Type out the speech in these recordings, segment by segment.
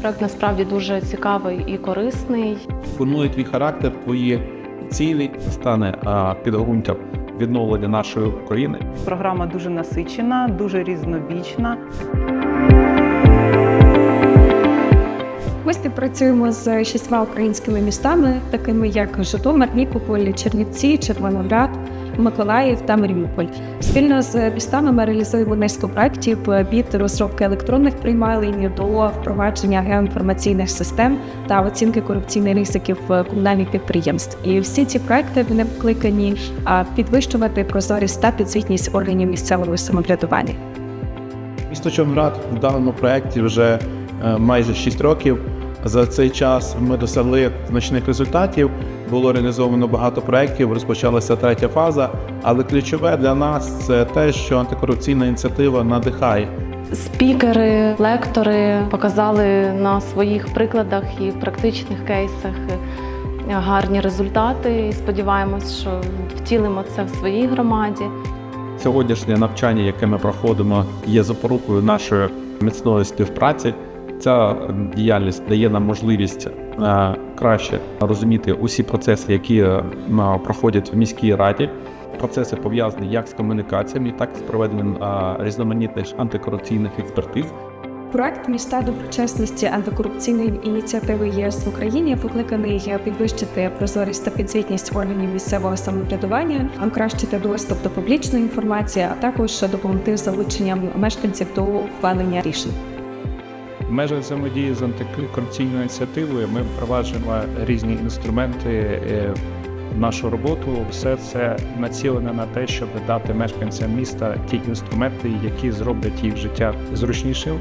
Проект насправді дуже цікавий і корисний. формує твій характер, твої цілі, стане підґрунтям відновлення нашої України. Програма дуже насичена, дуже різнобічна. Ми співпрацюємо з шістьма українськими містами, такими як Житомир, Нікополь, Чернівці, Червоноград, Миколаїв та Маріуполь. Спільно з містами ми реалізуємо низку проєктів від розробки електронних приймалень до впровадження геоінформаційних систем та оцінки корупційних ризиків комунальних підприємств. І всі ці проекти вони покликані підвищувати прозорість та підзвітність органів місцевого самоврядування. Місто Чорноград в даному проєкті вже е, майже 6 років. За цей час ми досягли значних результатів. Було реалізовано багато проєктів, розпочалася третя фаза. Але ключове для нас це те, що антикорупційна ініціатива надихає. Спікери, лектори показали на своїх прикладах і практичних кейсах гарні результати. І сподіваємось, що втілимо це в своїй громаді. Сьогоднішнє навчання, яке ми проходимо, є запорукою нашої міцної співпраці. Ця діяльність дає нам можливість е, краще розуміти усі процеси, які е, проходять в міській раді. Процеси пов'язані як з комунікаціями, так і з проведенням е, різноманітних антикорупційних експертиз. Проект міста доброчесності антикорупційної ініціативи ЄС в Україні покликаний підвищити прозорість та підзвітність органів місцевого самоврядування, покращити доступ до публічної інформації, а також допомогти залученням мешканців до ухвалення рішень. В межах взаємодії з антикорупційною ініціативою ми впроваджуємо різні інструменти е, в нашу роботу. Все це націлене на те, щоб дати мешканцям міста ті інструменти, які зроблять їх життя зручнішим.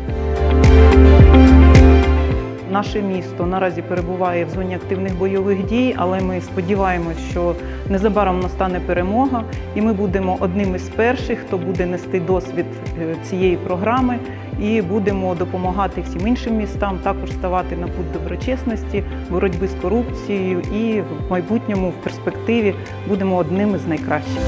Наше місто наразі перебуває в зоні активних бойових дій, але ми сподіваємось, що незабаром настане перемога, і ми будемо одним із перших, хто буде нести досвід е, цієї програми, і будемо допомагати всім іншим містам також ставати на путь доброчесності, боротьби з корупцією, і в майбутньому, в перспективі, будемо одним із найкращих.